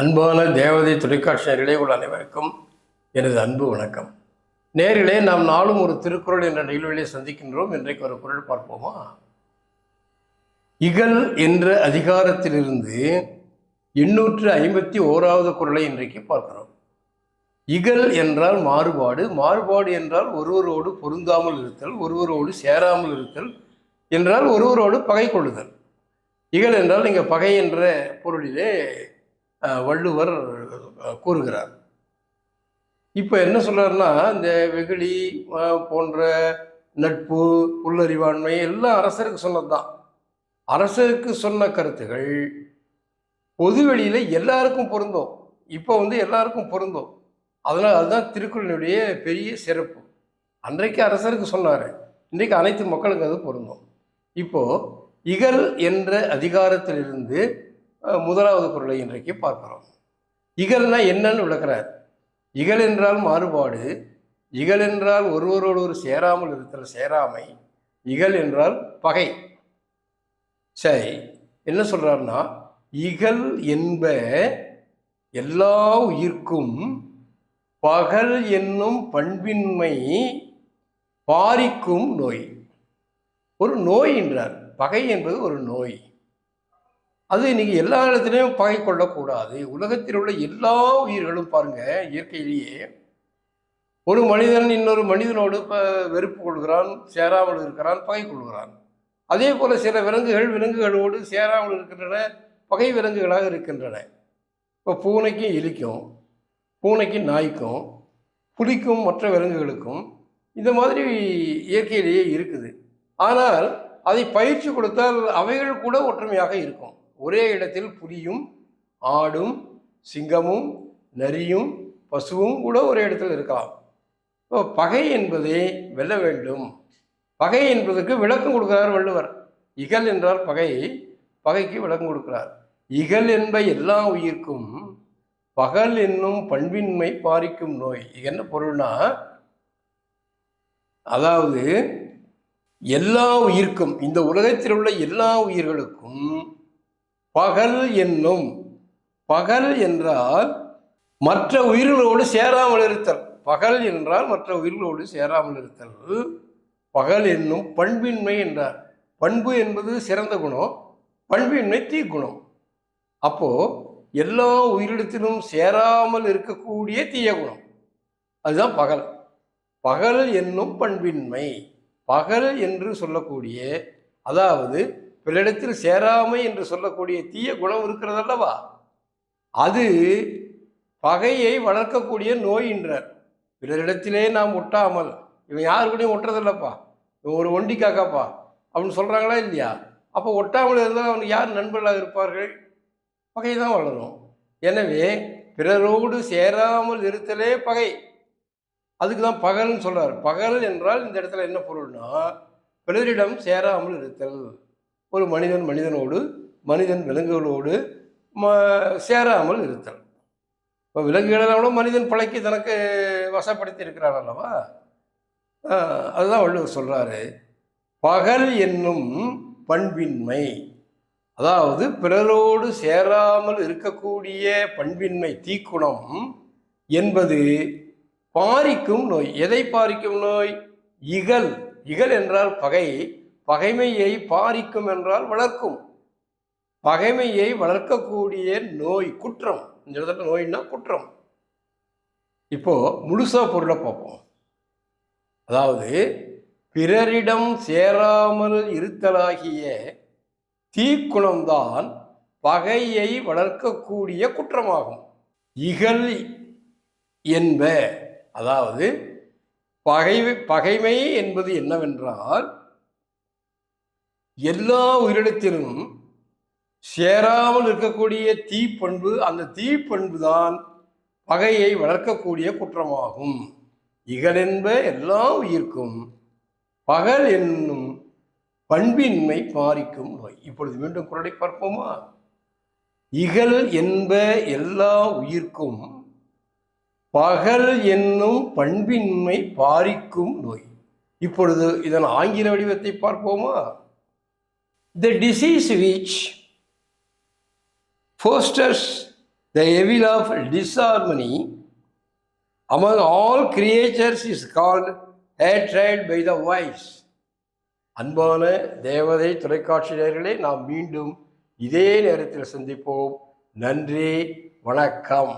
அன்பான தேவதை தொலைக்காட்சி நேரிலே உள்ள அனைவருக்கும் எனது அன்பு வணக்கம். நேரிலே நாம் நாளும் ஒரு திருக்குறள் என்ற நிகழ்விலே சந்திக்கின்றோம். இன்றைக்கு ஒரு குரல் பார்ப்போமா? இகல் என்ற அதிகாரத்திலிருந்து எண்ணூற்று ஐம்பத்தி ஓராவது குரலை இன்றைக்கு பார்க்கிறோம். இகல் என்றால் மாறுபாடு மாறுபாடு என்றால் ஒருவரோடு பொருந்தாமல் இருத்தல் ஒருவரோடு சேராமல் இருத்தல் என்றால் ஒருவரோடு பகை கொள்ளுதல். இகல் என்றால் நீங்கள் பகை என்ற பொருளிலே வள்ளுவர் கூறுகிறார். இப்போ என்ன சொல்கிறாருன்னா இந்த வெகுளி போன்ற நட்பு உள்ளறிவாண்மை எல்லாம் அரசருக்கு சொன்னதுதான். அரசருக்கு சொன்ன கருத்துகள் பொதுவெளியில் எல்லாருக்கும் பொருந்தும். இப்போ வந்து எல்லாருக்கும் பொருந்தும். அதனால் அதுதான் திருக்குறளினுடைய பெரிய சிறப்பு. அன்றைக்கு அரசருக்கு சொன்னார். இன்றைக்கு அனைத்து மக்களுக்கு அது பொருந்தும். இப்போது இகல் என்ற அதிகாரத்திலிருந்து முதலாவது குரலை இன்றைக்கு பார்க்கிறோம். இகல்னா என்னன்னு விளக்குறார். இகல் என்றால் மாறுபாடு இகல் என்றால் ஒருவரோடு ஒரு சேராமல் இருக்கிற சேராமை இகல் என்றால் பகை. சரி என்ன சொல்கிறாருன்னா இகல் என்ப எல்லா உயிர்க்கும் பகல் என்னும் பண்பின்மை பாரிக்கும் நோய். ஒரு நோய் என்றார். பகை என்பது ஒரு நோய். அது இன்னைக்கு எல்லா இடத்துலையும் பகை கொள்ளக்கூடாது. உலகத்தில் உள்ள எல்லா உயிர்களும் பாருங்க இயற்கையிலேயே ஒரு மனிதன் இன்னொரு மனிதனோடு இப்போ வெறுப்பு கொள்கிறான் சேராமல் இருக்கிறான் பகை கொள்கிறான். அதே போல் சில விலங்குகள் விலங்குகளோடு சேராமல் இருக்கின்றன பகை விலங்குகளாக இருக்கின்றன. இப்போ பூனைக்கும் எலிக்கும் பூனைக்கும் நாய்க்கும் புலிக்கும் மற்ற விலங்குகளுக்கும் இந்த மாதிரி இயற்கையிலேயே இருக்குது. ஆனால் அதை பயிற்சி கொடுத்தால் அவைகள் கூட ஒற்றுமையாக இருக்கும். ஒரே இடத்தில் புலியும் ஆடும் சிங்கமும் நரியும் பசுவும் கூட ஒரே இடத்தில் இருக்கலாம். இப்போ பகை என்பதை வெல்ல வேண்டும். பகை என்பதற்கு விளக்கம் கொடுக்கிறார் வள்ளுவர். இகல் என்றால் பகை பகைக்கு விளக்கம் கொடுக்கிறார். இகல் என்ப எல்லா உயிர்க்கும் பகல் என்னும் பண்பின்மை பாரிக்கும் நோய். இது என்ன பொருள்னா அதாவது எல்லா உயிர்க்கும் இந்த உலகத்தில் உள்ள எல்லா உயிர்களுக்கும் பகல் என்னும் பகல் என்றால் மற்ற உயிர்களோடு சேராமல் இருத்தல். பகல் என்றால் மற்ற உயிர்களோடு சேராமல் இருத்தல். பகல் என்னும் பண்பின்மை என்றார். பண்பு என்பது சிறந்த குணம் பண்பின்மை தீக்குணம் அப்போது எல்லா உயிரிடத்திலும் சேராமல் இருக்கக்கூடிய தீய குணம். அதுதான் பகல். பகல் என்னும் பண்பின்மை. பகல் என்று சொல்லக்கூடிய அதாவது பிறரிடத்தில் சேராமை என்று சொல்லக்கூடிய தீய குணம் இருக்கிறதல்லவா? அது பகையை வளர்க்கக்கூடிய நோய் என்றார். பிறரிடத்திலே நாம் ஒட்டாமல் இவன் யாரு கூடயும் ஒட்டுறதில்லப்பா இவன் ஒரு ஒண்டி காக்காப்பா அப்படின்னு சொல்கிறாங்களா இல்லையா? அப்போ ஒட்டாமல் இருந்தால் அவனுக்கு யார் நண்பர்களாக இருப்பார்கள்? பகை தான் வளரும். எனவே பிறரோடு சேராமல் இருத்தலே பகை. அதுக்கு தான் பகல்னு சொல்கிறார் பகல் என்றால் இந்த இடத்துல என்ன பொருள்னா பிறரிடம் சேராமல் இருத்தல். ஒரு மனிதன் மனிதனோடு மனிதன் விலங்குகளோடு ம சேராமல் இருத்தல். இப்போ விலங்குகளெல்லாம் மனிதன் பழக்கி தனக்கு வசப்படுத்தி இருக்கிறான் அல்லவா? அதுதான் வள்ளுவர் சொல்கிறாரு பகல் என்னும் பண்பின்மை. அதாவது பிறரோடு சேராமல் இருக்கக்கூடிய பண்பின்மை தீக்குணம் என்பது பாரிக்கும் நோய். எதை பாரிக்கும் நோய்? இகல். இகல் என்றால் பகை. பகைமையை பாரிக்கும் என்றால் வளர்க்கும். பகைமையை வளர்க்கக்கூடிய நோய் குற்றம். இந்த இடத்துல நோயின்னா குற்றம். இப்போ முழுசா பொருளை பார்ப்போம். அதாவது பிறரிடம் சேராமல் இருத்தலாகிய தீக்குணம்தான் பகையை வளர்க்கக்கூடிய குற்றமாகும். இகல் என்ப அதாவது பகை பகைமை என்பது என்னவென்றால் எல்லா உயிரிடத்திலும் சேராமல் இருக்கக்கூடிய தீப்பண்பு அந்த தீப்பண்பு தான் பகையை வளர்க்கக்கூடிய குற்றமாகும். இகலென்ப எல்லா உயிர்க்கும் பகல் என்னும் பண்பின்மை பாரிக்கும் நோய். இப்பொழுது மீண்டும் குரலை பார்ப்போமா? இகல் என்ப எல்லா உயிர்க்கும் பகல் என்னும் பண்பின்மை பாரிக்கும் நோய். இப்பொழுது இதன் ஆங்கில வடிவத்தை பார்ப்போமா? the disease which fosters the evil of disharmony among all creatures is called hatred by the wise அன்பான தேவதை தொலைக்காட்சியர்களே நாம் மீண்டும் இதே நேரத்தில் சந்திப்போம் நன்றி வணக்கம்